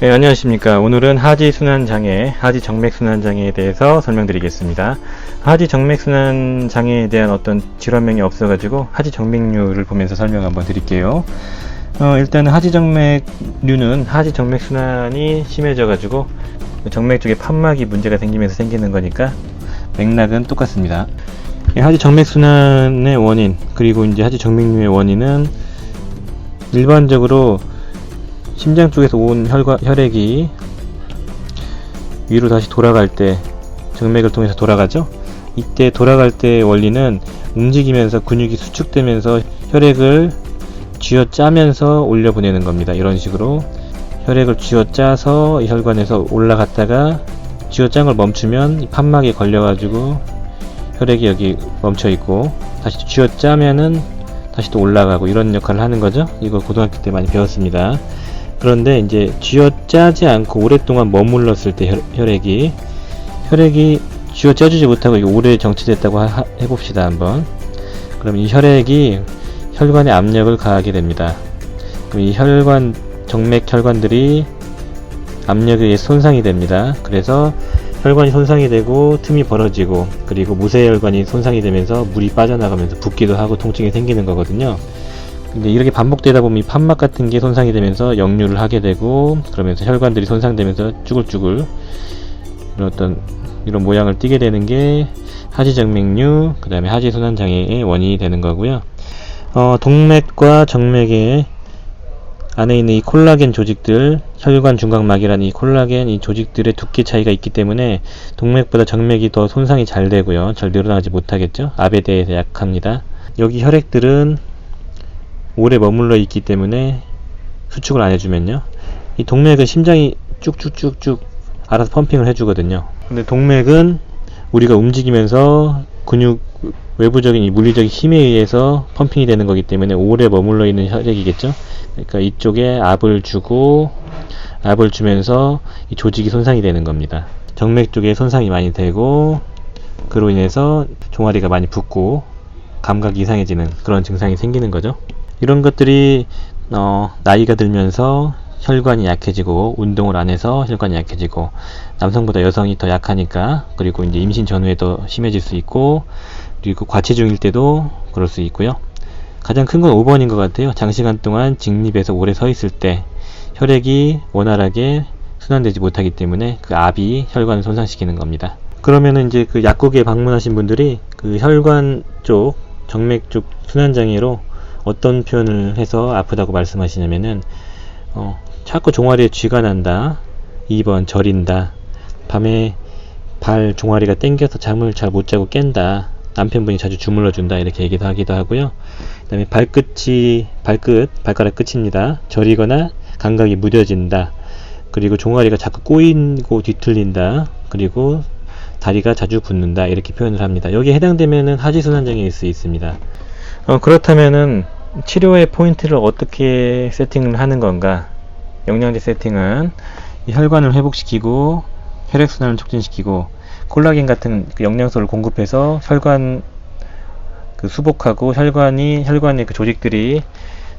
네, 안녕하십니까. 오늘은 하지 순환 장애, 하지 정맥 순환 장애에 대해서 설명드리겠습니다. 하지 정맥 순환 장애에 대한 어떤 질환명이 없어가지고 하지 정맥류를 보면서 설명 한번 드릴게요. 어, 일단은 하지 정맥류는 하지 정맥 순환이 심해져가지고 그 정맥 쪽에 판막이 문제가 생기면서 생기는 거니까 맥락은 똑같습니다. 이 하지 정맥 순환의 원인 그리고 이제 하지 정맥류의 원인은 일반적으로 심장 쪽에서 온 혈관, 혈액이 위로 다시 돌아갈 때 정맥을 통해서 돌아가죠. 이때 돌아갈 때 원리는 움직이면서 근육이 수축되면서 혈액을 쥐어 짜면서 올려 보내는 겁니다. 이런 식으로 혈액을 쥐어 짜서 이 혈관에서 올라갔다가 쥐어 짠 걸 멈추면 이 판막에 걸려가지고 혈액이 여기 멈춰 있고 다시 쥐어 짜면은 다시 또 올라가고 이런 역할을 하는 거죠. 이거 고등학교 때 많이 배웠습니다. 그런데 이제 쥐어 짜지 않고 오랫동안 머물렀을 때 혈, 혈액이 혈액이 쥐어 짜주지 못하고 오래 정체됐다고 하- 해봅시다 한번. 그럼 이 혈액이 혈관에 압력을 가하게 됩니다. 그럼 이 혈관 정맥 혈관들이 압력에 의해 손상이 됩니다. 그래서 혈관이 손상이 되고 틈이 벌어지고 그리고 무쇠혈관이 손상이 되면서 물이 빠져나가면서 붓기도 하고 통증이 생기는 거거든요. 근데 이렇게 반복되다 보면 이 판막 같은 게 손상이 되면서 역류를 하게 되고 그러면서 혈관들이 손상되면서 쭈글쭈글 이런 어떤 이런 모양을 띠게 되는 게 하지정맥류 그 다음에 하지순환장애의 원인이 되는 거고요. 어, 동맥과 정맥의 안에 있는 이 콜라겐 조직들, 혈관 중각막이라는 이 콜라겐 이 조직들의 두께 차이가 있기 때문에 동맥보다 정맥이 더 손상이 잘 되고요. 잘 늘어나지 못하겠죠. 압에 대해서 약합니다. 여기 혈액들은 오래 머물러 있기 때문에 수축을 안 해주면요. 이 동맥은 심장이 쭉쭉쭉쭉 알아서 펌핑을 해주거든요. 근데 동맥은 우리가 움직이면서 근육 외부적인 이 물리적인 힘에 의해서 펌핑이 되는 거기 때문에 오래 머물러 있는 혈액이겠죠. 그러니까 이쪽에 압을 주고 압을 주면서 이 조직이 손상이 되는 겁니다. 정맥 쪽에 손상이 많이 되고 그로 인해서 종아리가 많이 붓고 감각이 이상해지는 그런 증상이 생기는 거죠. 이런 것들이 어, 나이가 들면서 혈관이 약해지고 운동을 안 해서 혈관이 약해지고 남성보다 여성이 더 약하니까 그리고 이제 임신 전후에 더 심해질 수 있고 그리고 과체중일 때도 그럴 수 있고요. 가장 큰 건 5번인 것 같아요. 장시간 동안 직립에서 오래 서 있을 때 혈액이 원활하게 순환되지 못하기 때문에 그 압이 혈관을 손상시키는 겁니다. 그러면은 이제 그 약국에 방문하신 분들이 그 혈관 쪽 정맥 쪽 순환 장애로 어떤 표현을 해서 아프다고 말씀하시냐면은 어, 자꾸 종아리에 쥐가 난다. 2번 저린다. 밤에 발 종아리가 땡겨서 잠을 잘 못 자고 깬다. 남편분이 자주 주물러 준다. 이렇게 얘기도 하기도 하고요. 그다음에 발끝이 발끝 발가락 끝입니다. 저리거나 감각이 무뎌진다. 그리고 종아리가 자꾸 꼬이고 뒤틀린다. 그리고 다리가 자주 붓는다. 이렇게 표현을 합니다. 여기에 해당되면은 하지순환장애일 수 있습니다. 어, 그렇다면은 치료의 포인트를 어떻게 세팅을 하는 건가? 영양제 세팅은 이 혈관을 회복시키고 혈액순환을 촉진시키고 콜라겐 같은 그 영양소를 공급해서 혈관 그 수복하고 혈관이 혈관의 그 조직들이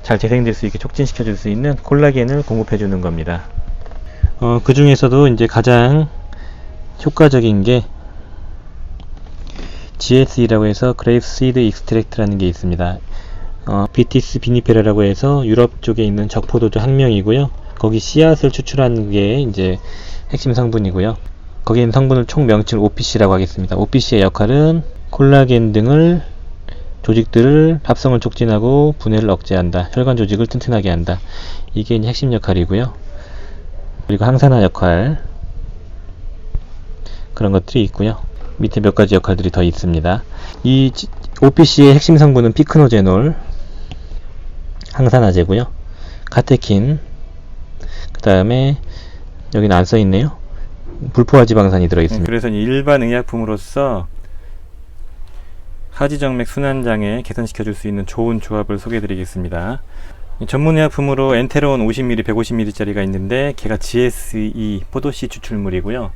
잘 재생될 수 있게 촉진시켜 줄 수 있는 콜라겐을 공급해 주는 겁니다. 어, 그 중에서도 이제 가장 효과적인 게 GSE라고 해서 그레이프 시드 익스트랙트라는 게 있습니다. 어, 비티스 비니페라라고 해서 유럽 쪽에 있는 적포도주 학명이고요. 거기 씨앗을 추출하는 게 이제 핵심 성분이고요. 거기에 있는 성분을 총 명칭을 OPC라고 하겠습니다. OPC의 역할은 콜라겐 등을 조직들을 합성을 촉진하고 분해를 억제한다. 혈관 조직을 튼튼하게 한다. 이게 핵심 역할이고요. 그리고 항산화 역할 그런 것들이 있고요. 밑에 몇 가지 역할들이 더 있습니다. 이 지- OPC의 핵심 성분은 피크노제놀, 항산화제고요. 카테킨, 그 다음에 여기는 안 써있네요. 불포화 지방산이 들어있습니다. 그래서 일반 의약품으로서 하지정맥 순환장애 개선시켜줄 수 있는 좋은 조합을 소개해드리겠습니다. 전문 의약품으로 엔테론 50ml, 150ml짜리가 있는데 걔가 GSE 포도씨 추출물이고요.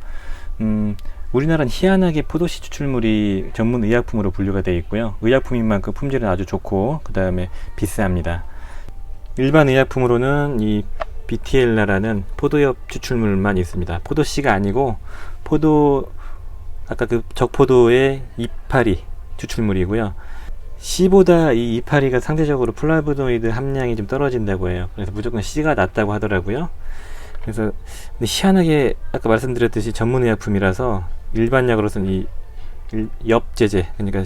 음, 우리나라는 희한하게 포도씨 추출물이 전문 의약품으로 분류가 되어 있고요. 의약품인 만큼 품질은 아주 좋고 그 다음에 비쌉니다. 일반 의약품으로는 이 비티엘라라는 포도엽 추출물만 있습니다. 포도씨가 아니고 포도 아까 그 적포도의 이파리 추출물이고요. C보다 이 이파리가 상대적으로 플라보노이드 함량이 좀 떨어진다고 해요. 그래서 무조건 C가 낫다고 하더라고요. 그래서 근데 희한하게 아까 말씀드렸듯이 전문 의약품이라서 일반 약으로서는 이 일- 엽제제 그러니까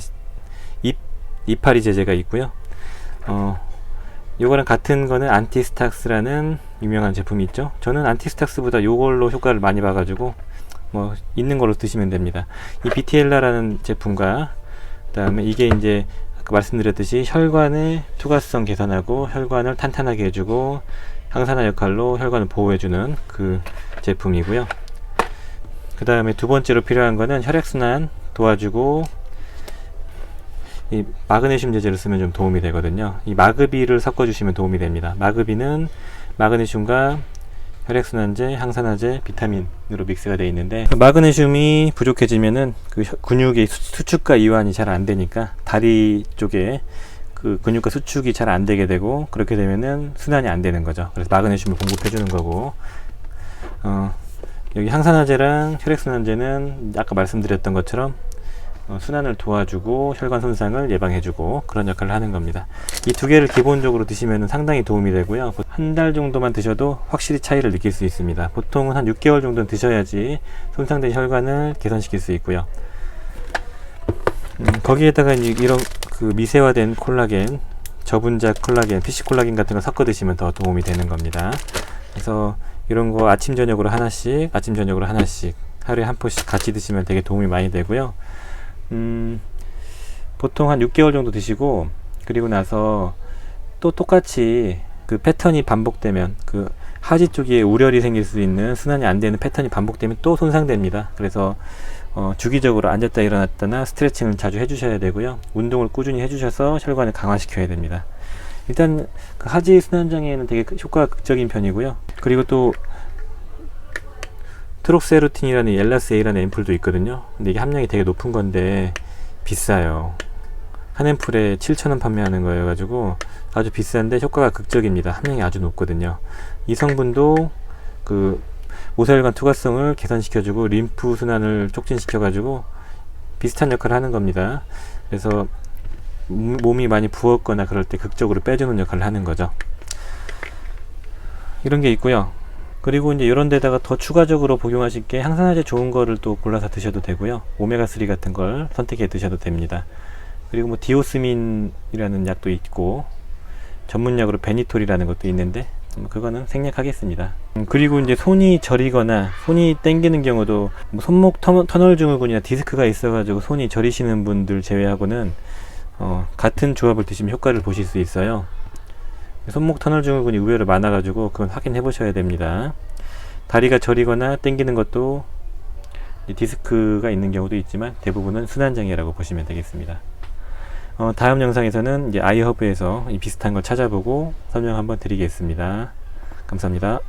잎 이파리 제제가 있고요. 어 요거랑 같은 거는 안티스탁스라는 유명한 제품이 있죠. 저는 안티스탁스보다 요걸로 효과를 많이 봐가지고 뭐 있는 걸로 드시면 됩니다. 이 비티엘라라는 제품과 그다음에 이게 이제 아까 말씀드렸듯이 혈관의 투과성 개선하고 혈관을 탄탄하게 해주고 항산화 역할로 혈관을 보호해주는 그 제품이고요. 그 다음에 두 번째로 필요한 거는 혈액순환 도와주고 이 마그네슘 제제를 쓰면 좀 도움이 되거든요. 이 마그비를 섞어주시면 도움이 됩니다. 마그비는 마그네슘과 혈액순환제, 항산화제, 비타민으로 믹스가 되어 있는데 그 마그네슘이 부족해지면은 그 혀- 근육의 수- 수축과 이완이 잘 안 되니까 다리 쪽에 그 근육과 수축이 잘 안 되게 되고 그렇게 되면은 순환이 안 되는 거죠. 그래서 마그네슘을 공급해 주는 거고 어, 여기 항산화제랑 혈액순환제는 아까 말씀드렸던 것처럼 어, 순환을 도와주고 혈관 손상을 예방해주고 그런 역할을 하는 겁니다. 이 두 개를 기본적으로 드시면 상당히 도움이 되고요. 한 달 정도만 드셔도 확실히 차이를 느낄 수 있습니다. 보통은 한 6개월 정도는 드셔야지 손상된 혈관을 개선시킬 수 있고요. 음, 거기에다가 이런 그 미세화된 콜라겐, 저분자 콜라겐, PC 콜라겐 같은 거 섞어 드시면 더 도움이 되는 겁니다. 그래서 이런 거 아침 저녁으로 하나씩, 아침 저녁으로 하나씩 하루에 한 포씩 같이 드시면 되게 도움이 많이 되고요. 음, 보통 한 6개월 정도 드시고 그리고 나서 또 똑같이 그 패턴이 반복되면 그 하지 쪽에 우열이 생길 수 있는 순환이 안 되는 패턴이 반복되면 또 손상됩니다. 그래서 어, 주기적으로 앉았다 일어났다나 스트레칭을 자주 해주셔야 되고요. 운동을 꾸준히 해주셔서 혈관을 강화시켜야 됩니다. 일단 그 하지 순환 장애에는 되게 효과가 극적인 편이고요. 그리고 또 트록세루틴이라는 엘라스A라는 앰플도 있거든요. 근데 이게 함량이 되게 높은 건데 비싸요. 한 앰플에 7,000원 판매하는 거여 가지고 아주 비싼데 효과가 극적입니다. 함량이 아주 높거든요. 이 성분도 그 모세혈관 투과성을 개선시켜주고 림프 순환을 촉진시켜가지고 비슷한 역할을 하는 겁니다. 그래서 몸- 몸이 많이 부었거나 그럴 때 극적으로 빼주는 역할을 하는 거죠. 이런 게 있고요. 그리고 이제 이런 데다가 더 추가적으로 복용하실 게 항산화제 좋은 거를 또 골라서 드셔도 되고요. 오메가3 같은 걸 선택해 드셔도 됩니다. 그리고 뭐 디오스민이라는 약도 있고 전문약으로 베니톨이라는 것도 있는데 음, 그거는 생략하겠습니다. 음, 그리고 이제 손이 저리거나 손이 땡기는 경우도 뭐 손목 터, 터널 증후군이나 디스크가 있어가지고 손이 저리시는 분들 제외하고는 어, 같은 조합을 드시면 효과를 보실 수 있어요. 손목 터널 증후군이 의외로 많아가지고 그건 확인해 보셔야 됩니다. 다리가 저리거나 땡기는 것도 이 디스크가 있는 경우도 있지만 대부분은 순환장애라고 보시면 되겠습니다. 어, 다음 영상에서는 이제 아이허브에서 이 비슷한 걸 찾아보고 설명 한번 드리겠습니다. 감사합니다.